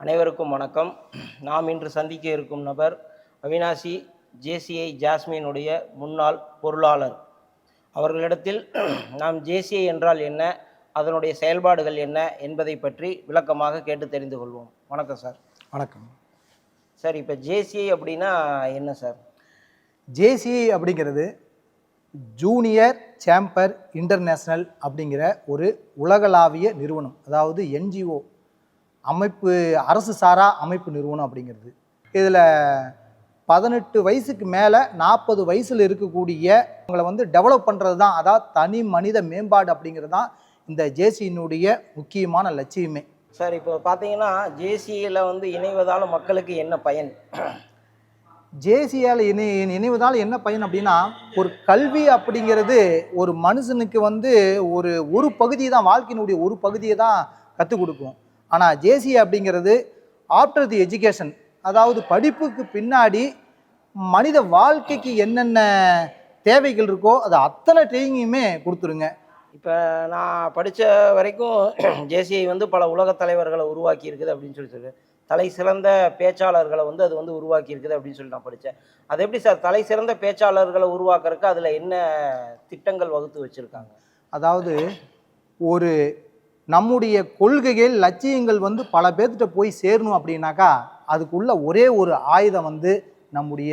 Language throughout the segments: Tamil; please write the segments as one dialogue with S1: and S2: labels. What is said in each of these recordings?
S1: அனைவருக்கும் வணக்கம். நாம் இன்று சந்திக்க இருக்கும் நபர் அவினாசி ஜேசிஐ ஜாஸ்மினுடைய முன்னாள் பொருளாளர். அவர்களிடத்தில் நாம் ஜேசிஐ என்றால் என்ன அதனுடைய செயல்பாடுகள் என்ன என்பதை பற்றி விளக்கமாக கேட்டு தெரிந்து கொள்வோம். வணக்கம் சார்.
S2: வணக்கம்.
S1: சார் இப்போ ஜேசிஐ அப்படின்னா என்ன சார்?
S2: ஜேசிஐ அப்படிங்கிறது ஜூனியர் சேம்பர் இன்டர்நேஷ்னல் அப்படிங்கிற ஒரு உலகளாவிய நிறுவனம் அதாவது என்ஜிஓ அமைப்பு அரசு சாரா அமைப்பு நிறுவனம் அப்படிங்கிறது. இதில் பதினெட்டு வயசுக்கு மேலே நாற்பது வயசில் இருக்கக்கூடிய அவங்கள வந்து டெவலப் பண்ணுறது தான் அதாவது தனி மனித மேம்பாடு அப்படிங்கிறது தான் இந்த ஜேசியினுடைய முக்கியமான லட்சியமே.
S1: சார் இப்போ பார்த்தீங்கன்னா ஜேசிஐயில் வந்து இணைவதால் மக்களுக்கு என்ன பயன்?
S2: ஜேசியால் இணை இணைவதால் என்ன பயன் அப்படின்னா ஒரு கல்வி அப்படிங்கிறது ஒரு மனுஷனுக்கு வந்து ஒரு ஒரு பகுதி தான் வாழ்க்கையினுடைய ஒரு பகுதியை தான் கற்றுக் கொடுக்கும். ஆனால் ஜேசி அப்படிங்கிறது ஆஃப்டர் தி எஜுகேஷன் அதாவது படிப்புக்கு பின்னாடி மனித வாழ்க்கைக்கு என்னென்ன தேவைகள் இருக்கோ அது அத்தனை ட்ரைனிங்குமே கொடுத்துருங்க.
S1: இப்போ நான் படித்த வரைக்கும் ஜேசிஐ வந்து பல உலகத் தலைவர்களை உருவாக்கி இருக்குது அப்படின்னு சொல்லி சொல்லு. தலை சிறந்த பேச்சாளர்களை வந்து அது வந்து உருவாக்கி இருக்குது அப்படின்னு சொல்லி நான் படித்தேன் அது எப்படி சார்? தலை சிறந்த பேச்சாளர்களை உருவாக்குறதுக்கு அதில் என்ன திட்டங்கள் வகுத்து வச்சுருக்காங்க?
S2: அதாவது ஒரு நம்முடைய கொள்கைகள் லட்சியங்கள் வந்து பல பேர்த்திட்ட போய் சேரணும் அப்படின்னாக்கா அதுக்குள்ள ஒரே ஒரு ஆயுதம் வந்து நம்முடைய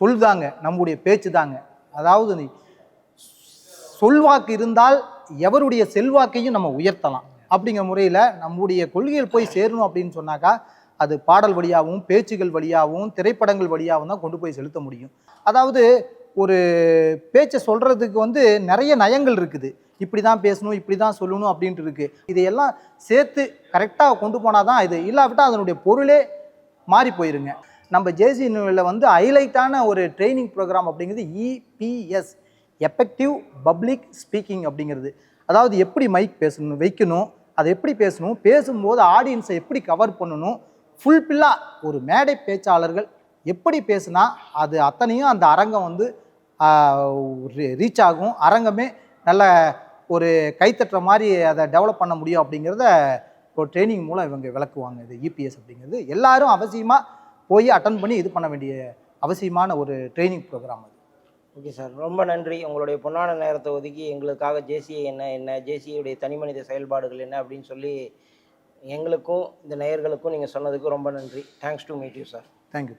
S2: சொல் தாங்க நம்முடைய பேச்சு தாங்க அதாவது நீ சொல்வாக்கு இருந்தால் எவருடைய செல்வாக்கையும் நம்ம உயர்த்தலாம். அப்படிங்கிற முறையில் நம்முடைய கொள்கைகள் போய் சேரணும் அப்படின்னு சொன்னாக்கா அது பாடல் வழியாகவும் பேச்சுகள் வழியாகவும் திரைப்படங்கள் வழியாகவும் தான் கொண்டு போய் செலுத்த முடியும். அதாவது ஒரு பேச்சை சொல்கிறதுக்கு வந்து நிறைய நயங்கள் இருக்குது. இப்படி தான் பேசணும் இப்படி தான் சொல்லணும் அப்படின்ட்டு இருக்குது இதையெல்லாம் சேர்த்து கரெக்டாக கொண்டு போனால் தான் இது. இல்லாவிட்டால் அதனுடைய பொருளே மாறி போயிருங்க. நம்ம ஜேசி நூலில் வந்து ஹைலைட்டான ஒரு ட்ரைனிங் ப்ரோக்ராம் அப்படிங்கிறது இபிஎஸ் எஃபெக்டிவ் பப்ளிக் ஸ்பீக்கிங் அப்படிங்கிறது. அதாவது எப்படி மைக் பேசணும் வைக்கணும் அதை எப்படி பேசணும் பேசும்போது ஆடியன்ஸை எப்படி கவர் பண்ணணும் ஃபுல்ஃபில்லாக ஒரு மேடை பேச்சாளர்கள் எப்படி பேசுனா அது அத்தனையும் அந்த அரங்கம் வந்து ரீச் ஆகும். அரங்கமே நல்ல ஒரு கைத்தட்டுற மாதிரி அதை டெவலப் பண்ண முடியும் அப்படிங்கிறத ஒரு ட்ரைனிங் மூலம் இவங்க விளக்குவாங்க. இது இபிஎஸ் அப்படிங்கிறது. எல்லாரும் அவசியமாக போய் அட்டன் பண்ணி இது பண்ண வேண்டிய அவசியமான ஒரு ட்ரைனிங் ப்ரோக்ராம் அது.
S1: Okay sir. ரொம்ப நன்றி. உங்களுடைய பொன்னான நேரத்தை ஒதுக்கி எங்களுக்காக ஜேசிஐ என்ன என்ன ஜேசிஐயுடைய தனிமனித செயல்பாடுகள் என்ன அப்படின்னு சொல்லி எங்களுக்கும் இந்த நேயர்களுக்கும் நீங்கள் சொன்னதுக்கு ரொம்ப நன்றி. Thanks to meet you sir
S2: thank you thank you